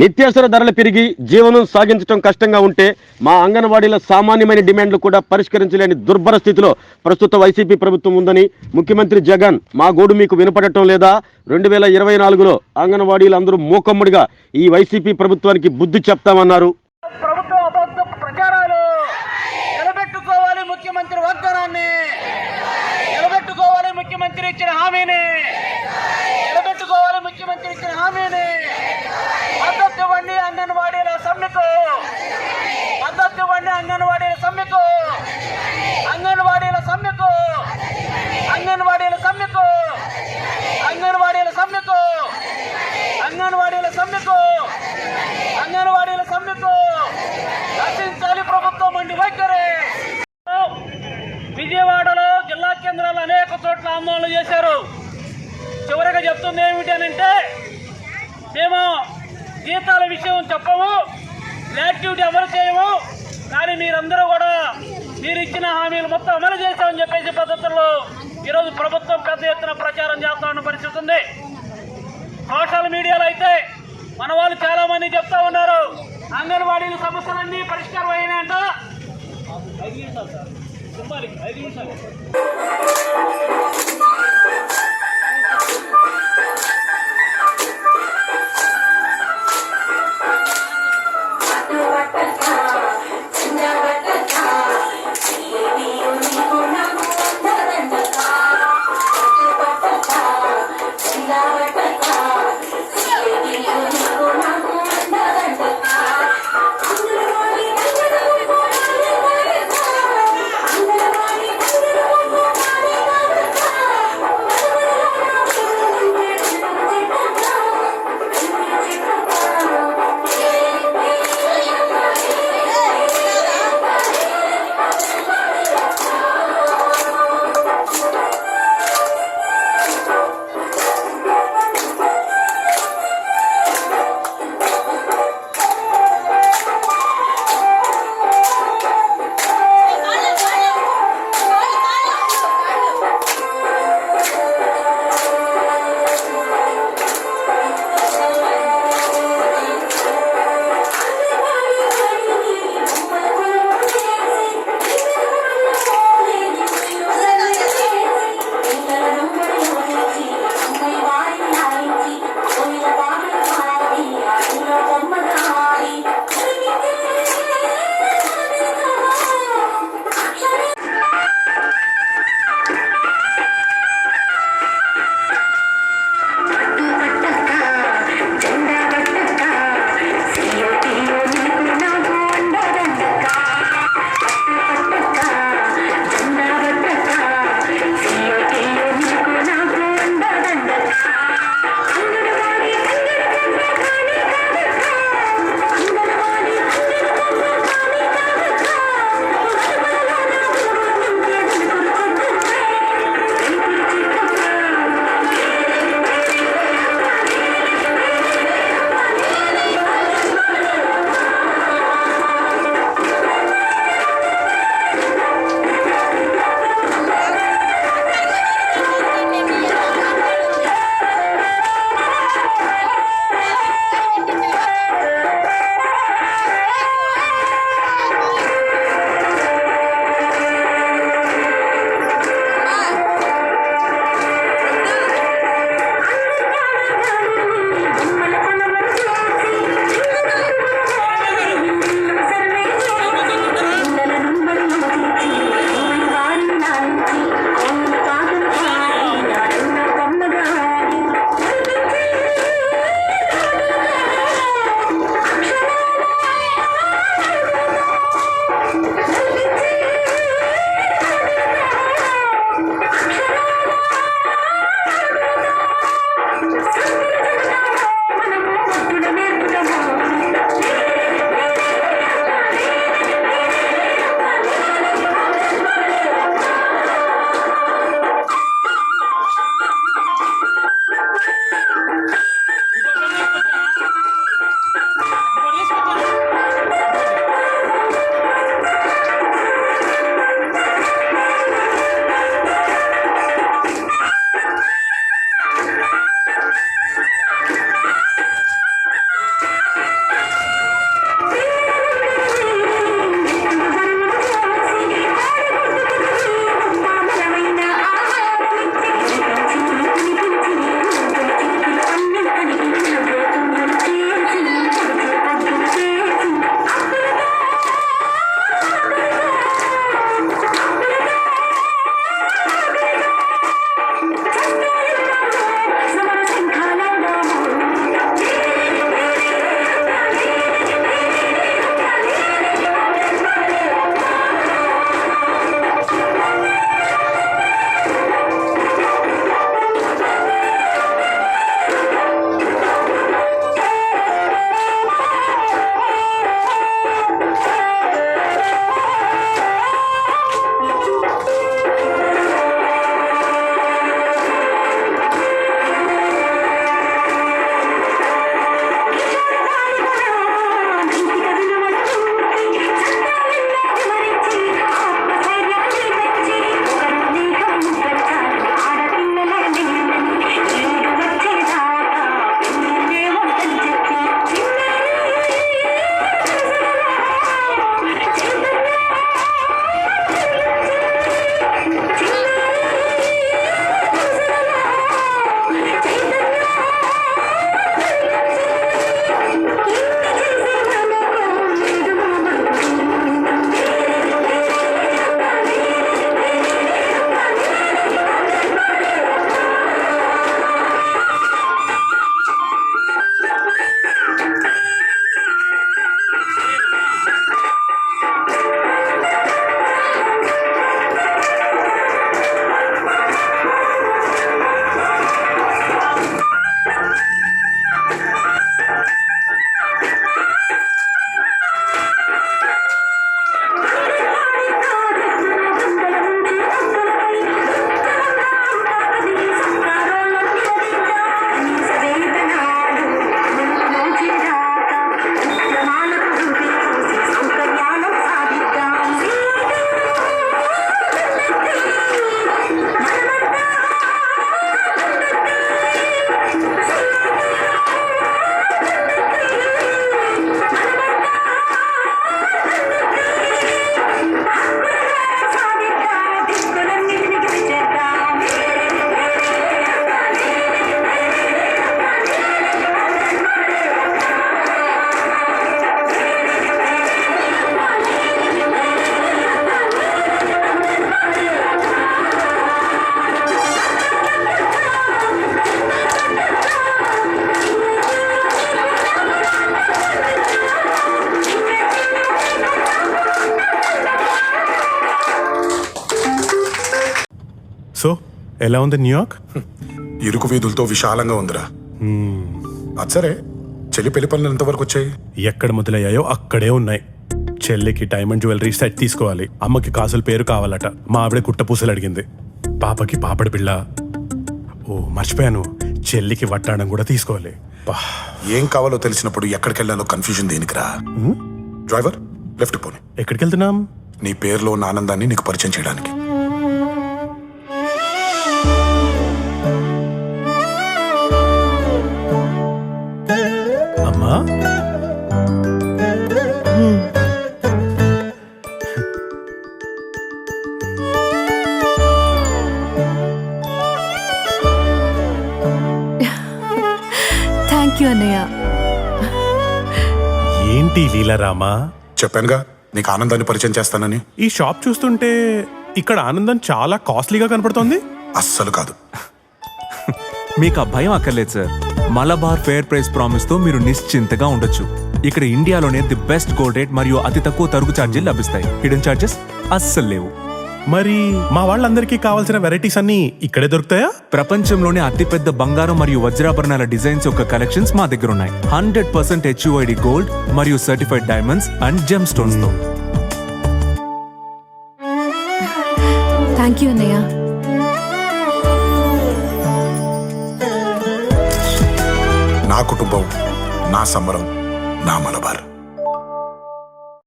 నిత్యావసర ధరలు పెరిగి జీవనం సాగించడం కష్టంగా ఉంటే మా అంగన్వాడీల సామాన్యమైన డిమాండ్లు కూడా పరిష్కరించలేని దుర్భర స్థితిలో ప్రస్తుత వైసీపీ ప్రభుత్వం ఉందని ముఖ్యమంత్రి జగన్ మా గోడు మీకు వినపడటం లేదా? రెండు వేల ఇరవై నాలుగులో అంగన్వాడీలందరూ మూకమ్మడిగా ఈ వైసీపీ ప్రభుత్వానికి బుద్ధి చెప్తామన్నారు. చెప్తుంది ఏమిటి అని అంటే మేము జీతాల విషయం చెప్పము యాక్టివిటీ అమలు చేయము కానీ మీరందరూ కూడా మీరు ఇచ్చిన హామీలు మొత్తం అమలు చేశామని చెప్పేసి పద్ధతుల్లో ఈరోజు ప్రభుత్వం పెద్ద ఎత్తున ప్రచారం చేస్తామన్న పరిస్థితి ఉంది సోషల్ మీడియాలో అయితే మన వాళ్ళు చాలామంది చెప్తా ఉన్నారు అంగన్వాడీల సమస్యలన్నీ పరిష్కారం అయినాయంట. ఐదు నిమిషాలు సార్. సింబాలిక్ ఐదు నిమిషాలు. ఎలా ఉంది న్యూయార్క్ ఇరుకు వీధులతో విశాలంగా ఉందిరా. అది సరే. చెల్లి పెళ్ళి పనులు ఎంతవరకు వచ్చాయి? ఎక్కడ మొదలయ్యాయో అక్కడే ఉన్నాయి. చెల్లికి డైమండ్ జ్యువెలరీ సెట్ తీసుకోవాలి. అమ్మకి కాసుల పేరు కావాలట. మా ఆవిడ కుట్టపూసలు అడిగింది. పాపకి పాపడి పిల్ల. ఓ మర్చిపోయాను. చెల్లికి వడ్డాణం కూడా తీసుకోవాలి. బా, ఏం కావాలో తెలిసినప్పుడు ఎక్కడికి వెళ్ళాలో కన్ఫ్యూజన్ దేనికిరా డ్రైవర్ లెఫ్ట్ పోని ఎక్కడికి వెళ్తున్నాం నీ పేరులో ఉన్న ఆనందాన్ని నీకు పరిచయం చేయడానికి. అమ్మా. థ్యాంక్ యూ అన్నయ్య. ఏంటి లీలారామా? చెప్పానుగా నీకు ఆనందాన్ని పరిచయం చేస్తానని. ఈ షాప్ చూస్తుంటే ఇక్కడ ఆనందం చాలా కాస్ట్లీగా కనపడుతోంది? అస్సలు కాదు. మీకు ఆ భయం అక్కర్లేదు సార్. మలబార్ ఫేర్ ప్రైస్ ప్రామిస్తో మీరు నిశ్చింతగా ఉండొచ్చు. ఇక్కడ ఇండియాలోనే ది బెస్ట్ గోల్డ్ రేట్ మరియు అతి తక్కువ తరుగు ఛార్జీలు లభిస్తాయి. హిడెన్ ఛార్జెస్ అస్సలు లేవు. మరి మా వాళ్ళందరికీ కావాల్సిన వెరైటీస్ అన్ని ఇక్కడే దొరుకుతాయా? ప్రపంచంలోనే అతిపెద్ద బంగారం మరియు వజ్రాభరణాల డిజైన్స్ యొక్క కలెక్షన్స్ మా దగ్గర ఉన్నాయి. హండ్రెడ్ పర్సెంట్ హెచ్యుఐడి గోల్డ్ మరియు సర్టిఫైడ్ డైమండ్స్ అండ్ జెమ్ స్టోన్స్తో థ్యాంక్ యూ అన్నయ్య కుటుంబం నా సమరం నా మలబార్